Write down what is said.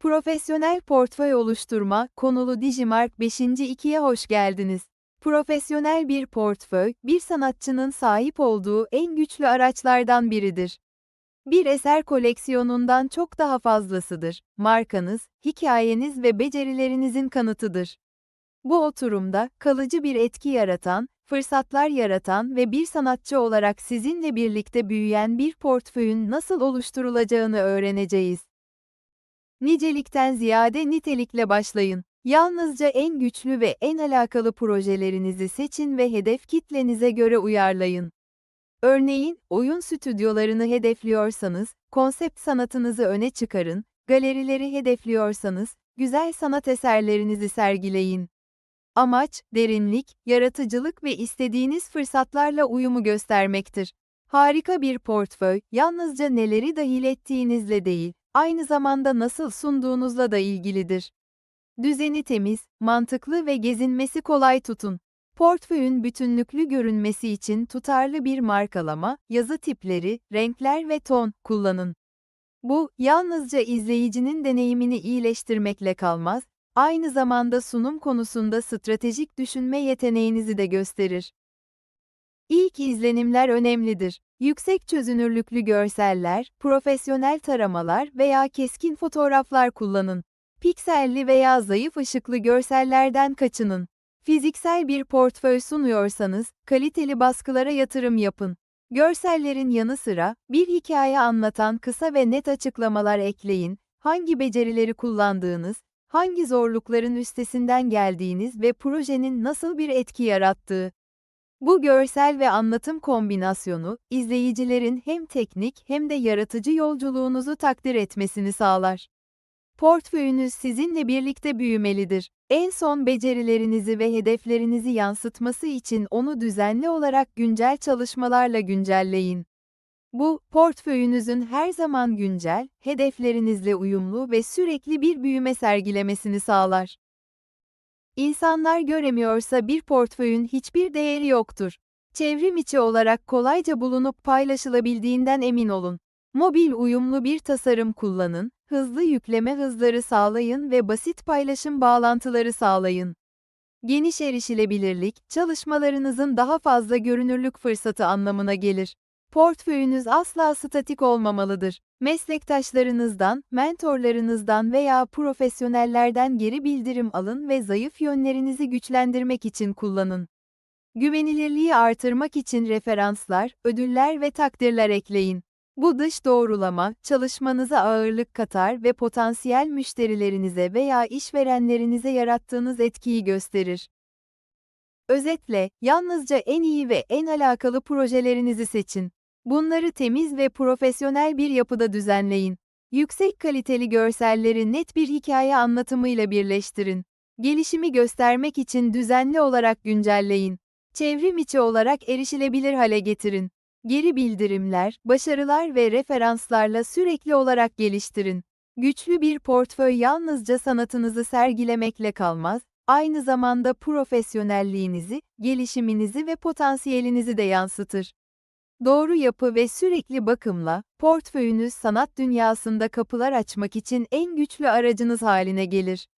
Profesyonel portföy oluşturma konulu Digimark 5. 2'ye hoş geldiniz. Profesyonel bir portföy, bir sanatçının sahip olduğu en güçlü araçlardan biridir. Bir eser koleksiyonundan çok daha fazlasıdır. Markanız, hikayeniz ve becerilerinizin kanıtıdır. Bu oturumda kalıcı bir etki yaratan, fırsatlar yaratan ve bir sanatçı olarak sizinle birlikte büyüyen bir portföyün nasıl oluşturulacağını öğreneceğiz. Nicelikten ziyade nitelikle başlayın. Yalnızca en güçlü ve en alakalı projelerinizi seçin ve hedef kitlenize göre uyarlayın. Örneğin, oyun stüdyolarını hedefliyorsanız, konsept sanatınızı öne çıkarın, galerileri hedefliyorsanız, güzel sanat eserlerinizi sergileyin. Amaç, derinlik, yaratıcılık ve istediğiniz fırsatlarla uyumu göstermektir. Harika bir portföy, yalnızca neleri dahil ettiğinizle değil, aynı zamanda nasıl sunduğunuzla da ilgilidir. Düzeni temiz, mantıklı ve gezinmesi kolay tutun. Portföyün bütünlüklü görünmesi için tutarlı bir markalama, yazı tipleri, renkler ve ton kullanın. Bu, yalnızca izleyicinin deneyimini iyileştirmekle kalmaz, aynı zamanda sunum konusunda stratejik düşünme yeteneğinizi de gösterir. İlk izlenimler önemlidir. Yüksek çözünürlüklü görseller, profesyonel taramalar veya keskin fotoğraflar kullanın. Pikselli veya zayıf ışıklı görsellerden kaçının. Fiziksel bir portföy sunuyorsanız, kaliteli baskılara yatırım yapın. Görsellerin yanı sıra, bir hikaye anlatan kısa ve net açıklamalar ekleyin, hangi becerileri kullandığınız, hangi zorlukların üstesinden geldiğiniz ve projenin nasıl bir etki yarattığı. Bu görsel ve anlatım kombinasyonu, izleyicilerin hem teknik hem de yaratıcı yolculuğunuzu takdir etmesini sağlar. Portföyünüz sizinle birlikte büyümelidir. En son becerilerinizi ve hedeflerinizi yansıtması için onu düzenli olarak güncel çalışmalarla güncelleyin. Bu, portföyünüzün her zaman güncel, hedeflerinizle uyumlu ve sürekli bir büyüme sergilemesini sağlar. İnsanlar göremiyorsa bir portföyün hiçbir değeri yoktur. Çevrim içi olarak kolayca bulunup paylaşılabildiğinden emin olun. Mobil uyumlu bir tasarım kullanın, hızlı yükleme hızları sağlayın ve basit paylaşım bağlantıları sağlayın. Geniş erişilebilirlik, çalışmalarınızın daha fazla görünürlük fırsatı anlamına gelir. Portföyünüz asla statik olmamalıdır. Meslektaşlarınızdan, mentorlarınızdan veya profesyonellerden geri bildirim alın ve zayıf yönlerinizi güçlendirmek için kullanın. Güvenilirliği artırmak için referanslar, ödüller ve takdirler ekleyin. Bu dış doğrulama, çalışmanıza ağırlık katar ve potansiyel müşterilerinize veya işverenlerinize yarattığınız etkiyi gösterir. Özetle, yalnızca en iyi ve en alakalı projelerinizi seçin. Bunları temiz ve profesyonel bir yapıda düzenleyin. Yüksek kaliteli görselleri net bir hikaye anlatımıyla birleştirin. Gelişimi göstermek için düzenli olarak güncelleyin. Çevrim içi olarak erişilebilir hale getirin. Geri bildirimler, başarılar ve referanslarla sürekli olarak geliştirin. Güçlü bir portföy yalnızca sanatınızı sergilemekle kalmaz, aynı zamanda profesyonelliğinizi, gelişiminizi ve potansiyelinizi de yansıtır. Doğru yapı ve sürekli bakımla, portföyünüz sanat dünyasında kapılar açmak için en güçlü aracınız haline gelir.